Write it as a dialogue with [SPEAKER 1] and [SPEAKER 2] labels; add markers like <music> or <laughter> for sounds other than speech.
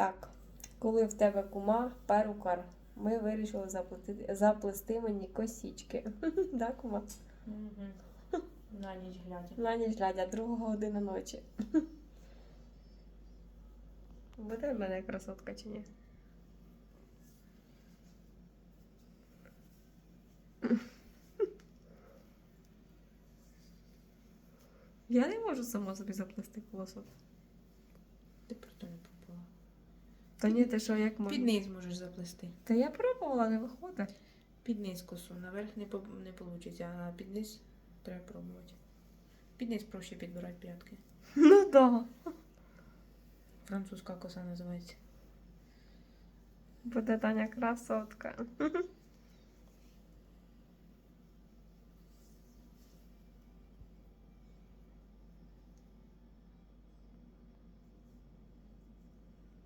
[SPEAKER 1] Так, коли в тебе кума, перукар, ми вирішили заплатити, заплести мені косічки. <laughs> Да, кума?
[SPEAKER 2] На ніч глядя.
[SPEAKER 1] На ніч глядя, друга година ночі. <laughs> Буде в мене красотка чи ні? <laughs> Я не можу сама собі заплести колосок.
[SPEAKER 2] Ти просто не попала.
[SPEAKER 1] Та ні, ти що, як можна?
[SPEAKER 2] Під низ можеш заплести.
[SPEAKER 1] Та я пробувала, не виходить.
[SPEAKER 2] Під низ косу. Наверх не, по- не вийде, а під низ треба пробувати. Під низ проще підбирати прядки. <laughs>
[SPEAKER 1] Ну да.
[SPEAKER 2] Французька коса називається.
[SPEAKER 1] Буде Таня красотка. <laughs>